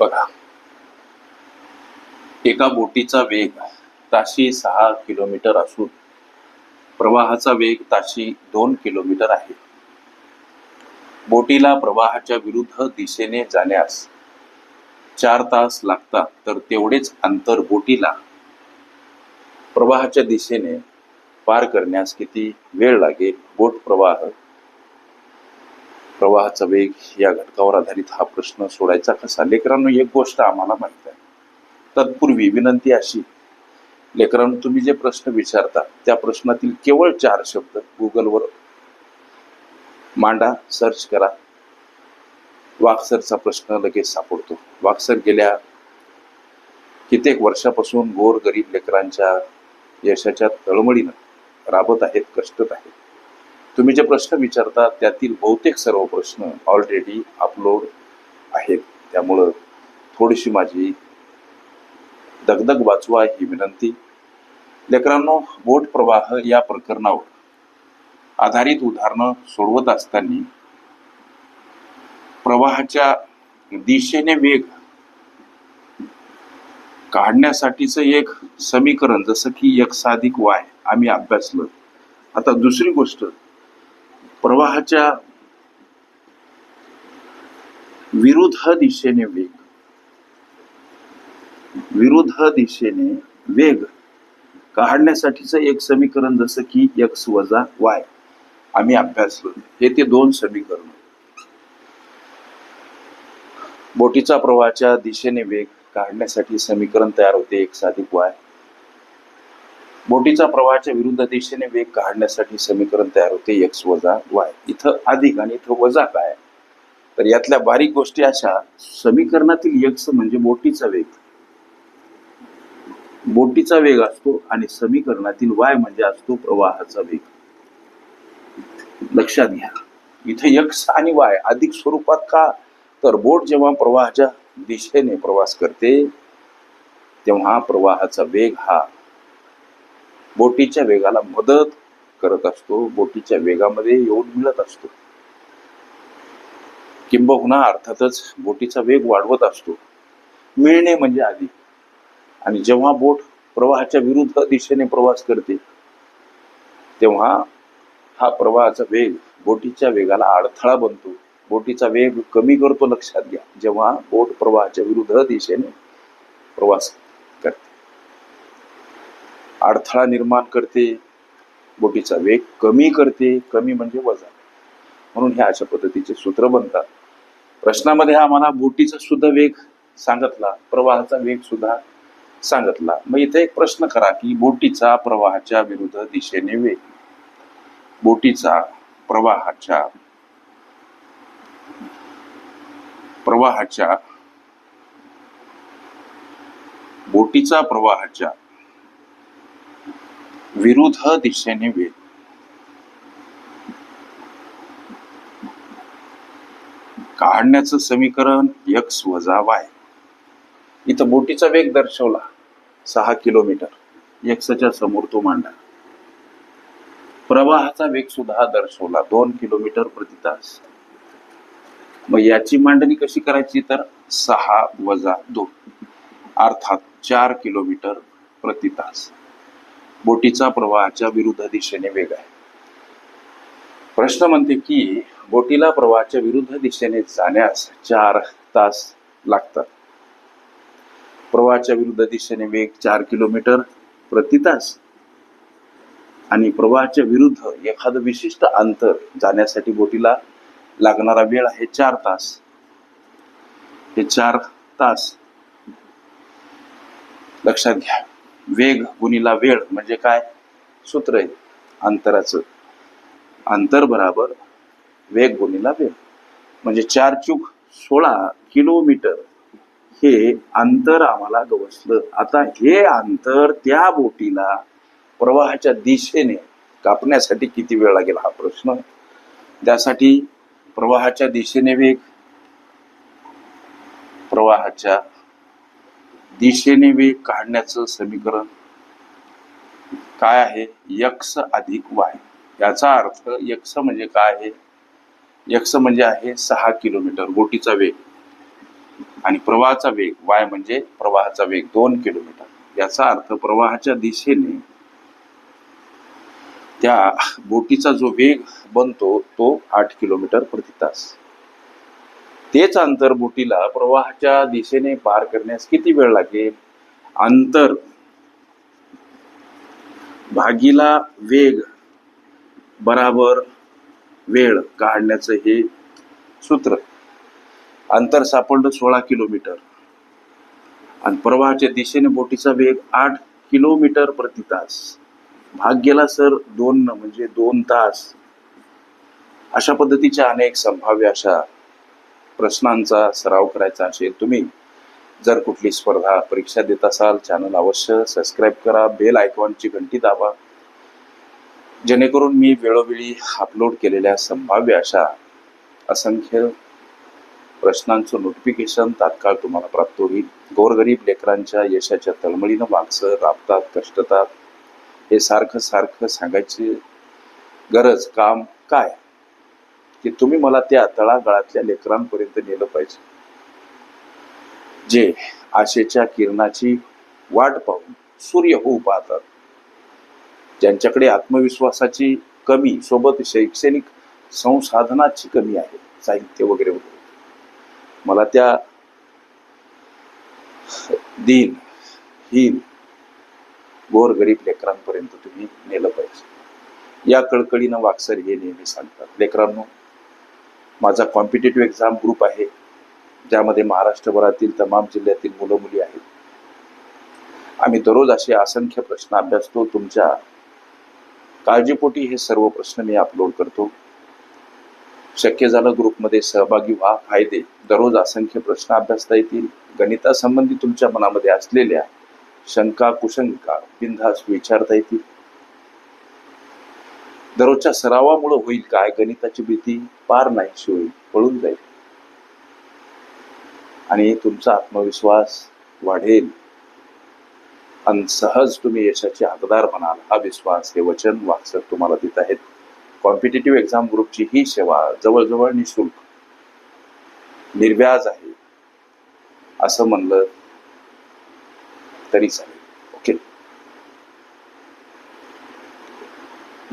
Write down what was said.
बघा एका बोटीचा वेग ताशी सहा किलोमीटर असून प्रवाहाचा वेग ताशी दोन किलोमीटर आहे. बोटीला प्रवाहाच्या विरुद्ध दिशेने जाण्यास चार तास लागतात तर तेवढेच अंतर बोटीला प्रवाहाच्या दिशेने पार करण्यास किती वेळ लागेल? बोट प्रवाह प्रवाहाचा वेग या घटकावर आधारित हा प्रश्न सोडायचा कसा? लेकरांनो एक गोष्ट आम्हाला माहीत आहे. तत्पूर्वी विनंती अशी लेकरांनो तुम्ही जे प्रश्न विचारता त्या प्रश्नातील केवळ चार शब्द गुगलवर मांडा सर्च करा. वाक्सरचा प्रश्न लगेच सापडतो. वाक्सर गेल्या कित्येक वर्षापासून गोर गरीब लेकरांच्या यशाच्या तळमळीनं राबत आहेत कष्टत आहेत. तुम्ही जे प्रश्न विचारता त्यातील बहुतेक सर्व प्रश्न ऑलरेडी अपलोड आहेत. त्यामुळं थोडीशी माझी दगदग वाचवा ही विनंती. लेकरांनो बोट प्रवाह या प्रकरणावर आधारित उदाहरणं सोडवत असताना प्रवाहाच्या दिशेने वेग काढण्यासाठीचं एक समीकरण जसं की एक साधिक वाय आम्ही अभ्यासलं. आता दुसरी गोष्ट प्रवाहाच्या विरुद्ध दिशेने वेग. विरुद्ध दिशेने वेग काढण्यासाठीचं एक समीकरण जसं की एक्स वजा वाय आम्ही अभ्यासलो हे ते दोन समीकरण. बोटीचा प्रवाहाच्या दिशेने वेग काढण्यासाठी समीकरण तयार होते. एक साधिक वाय बोटीचा प्रवाहाच्या विरुद्ध दिशेने वेग काढण्यासाठी समीकरण तयार होते. एक्स वजा वाय इथं अधिक आणि इथं वजा काय? तर यातल्या बारीक गोष्टी अशा. समीकरणातील एक्स म्हणजे बोटीचा वेग. बोटीचा वेग असतो आणि समीकरणातील वाय म्हणजे असतो प्रवाहाचा वेग. लक्षात घ्या. इथे यक्स आणि वाय अधिक स्वरूपात का? तर बोट जेव्हा प्रवाहाच्या दिशेने प्रवास करते तेव्हा प्रवाहाचा वेग हा बोटीच्या वेगाला मदत करत असतो बोटीच्या वेगामध्ये येऊन मिळत असतो. किंबहुना अर्थातच बोटीचा वेग वाढवत असतो. मिळणे म्हणजे आधी. आणि जेव्हा बोट प्रवाहाच्या विरुद्ध दिशेने प्रवास करते तेव्हा हा प्रवाहाचा वेग बोटीच्या वेगाला अडथळा बनतो. बोटीचा वेग कमी करतो लक्षात घ्या. जेव्हा बोट प्रवाहाच्या विरुद्ध दिशेने प्रवास अडथळा निर्माण करते बोटीचा वेग कमी करते कमी म्हणजे वजन. म्हणून हे अशा पद्धतीचे सूत्र बनतात. प्रश्नामध्ये हा मला बोटीचा सुद्धा वेग सांगितला प्रवाहाचा वेग सुद्धा सांगितला. मग इथे एक प्रश्न करा की बोटीचा प्रवाहाच्या विरुद्ध दिशेने वेग. बोटीचा प्रवाहाच्या प्रवाहाच्या बोटीचा प्रवाहाच्या विरुद्ध दिशेने वेग. काढण्याचं समीकरण यक्ष वजा वाय. इथं बोटीचा वेग दर्शवला. सहा किलोमीटर. यक्सच्या समोर तो मांडा. प्रवाहाचा वेग सुद्धा दर्शवला. दोन किलोमीटर प्रति तास. मग याची मांडणी कशी करायची? तर सहा वजा दोन. अर्थात चार किलोमीटर प्रति तास. बोटीचा प्रवाहाच्या विरुद्ध दिशेने वेग आहे. प्रश्न म्हणते की बोटीला प्रवाहाच्या विरुद्ध दिशेने जाण्यास चार तास लागतात. प्रवाहाच्या विरुद्ध दिशेने वेग चार किलोमीटर प्रति तास. आणि प्रवाहाच्या विरुद्ध एखादं विशिष्ट अंतर जाण्यासाठी बोटीला लागणारा वेळ आहे चार तास. हे चार तास. लक्षात घ्या. वेग गुणिला वेळ म्हणजे काय? सूत्र आहे. अंतराचं. अंतर बराबर वेग गुणिला वेळ. म्हणजे चार चूक सोळा किलोमीटर हे अंतर आम्हाला गवसलं. आता हे अंतर त्या बोटीला प्रवाहाच्या दिशेने कापण्यासाठी किती वेळ लागेल हा प्रश्न. त्यासाठी प्रवाहाच्या दिशेने वेग प्रवाहाच्या दिशेने वेग काढण्याचं समीकरण काय आहे? यक्स अधिक वाय. याचा अर्थ यक्स म्हणजे काय आहे? यक्स म्हणजे आहे सहा किलोमीटर बोटीचा वेग आणि प्रवाहाचा वेग. वाय म्हणजे प्रवाहाचा वेग दोन किलोमीटर. याचा अर्थ प्रवाहाच्या दिशेने त्या बोटीचा जो वेग बनतो तो आठ किलोमीटर प्रति तास. तेच अंतर बोटीला प्रवाहाच्या दिशेने पार करण्यास किती वेळ लागेल? अंतर भागीला वेग बराबर वेळ काढण्याचं हे सूत्र. अंतर सापडलं सोळा किलोमीटर. आणि प्रवाहाच्या दिशेने बोटीचा वेग आठ किलोमीटर प्रति तास. भाग गेला सर दोन म्हणजे दोन तास. अशा पद्धतीच्या अनेक संभाव्य अशा प्रश्नांचा सराव करायचा असेल तुम्ही जर कुठली स्पर्धा परीक्षा देत असाल चॅनल अवश्य सबस्क्राईब करा बेल आयकॉनची घंटी दाबा. जेणेकरून मी वेळोवेळी अपलोड केलेल्या संभाव्य अशा असंख्य प्रश्नांचं नोटिफिकेशन तात्काळ तुम्हाला प्राप्त होईल. गोरगरीब लेकरांच्या यशाच्या तळमळीनं माणसं राबतात कष्टतात. हे सारखं सारखं सांगायची गरज काम काय? की तुम्ही मला त्या तळागाळातल्या लेकरांपर्यंत नेलं पाहिजे. जे आशेच्या किरणाची वाट पाहून सूर्य होऊ पाहतात. ज्यांच्याकडे आत्मविश्वासाची कमी सोबत शैक्षणिक संसाधनाची कमी आहे साहित्य वगैरे वगैरे. मला त्या दिन हीन गोरगरीब लेकरांपर्यंत तुम्ही नेलं पाहिजे. या कळकळीनं वाक्सर हे नेहमी सांगतात. लेकरांनो माझा कॉम्पिटेटिव्ह एक्झाम ग्रुप आहे. ज्यामध्ये महाराष्ट्रभरातील तमाम जिल्ह्यातील मुलं मुली आहेत. आम्ही दररोज असे असंख्य प्रश्न अभ्यासतो. तुमच्या काळजीपोटी हे सर्व प्रश्न मी अपलोड करतो. शक्य झालं ग्रुपमध्ये सहभागी व्हा. फायदे. दररोज असंख्य प्रश्न अभ्यासता येतील. गणितासंबंधी तुमच्या मनामध्ये असलेल्या शंका कुशंका बिनधास विचारता येतील. दररोजच्या सरावामुळे होईल काय? गणिताची भीती पार नाहीशी होईल पळून जाईल. आणि तुमचा आत्मविश्वास वाढेल. आणि सहज तुम्ही यशाचे हकदार बनाल. हा विश्वास हे वचन वाक्सर तुम्हाला देत आहेत. कॉम्पिटेटिव्ह एक्झाम ग्रुपची ही सेवा जवळजवळ निशुल्क निर्व्याज आहे. असं म्हणलं तरी चालेल.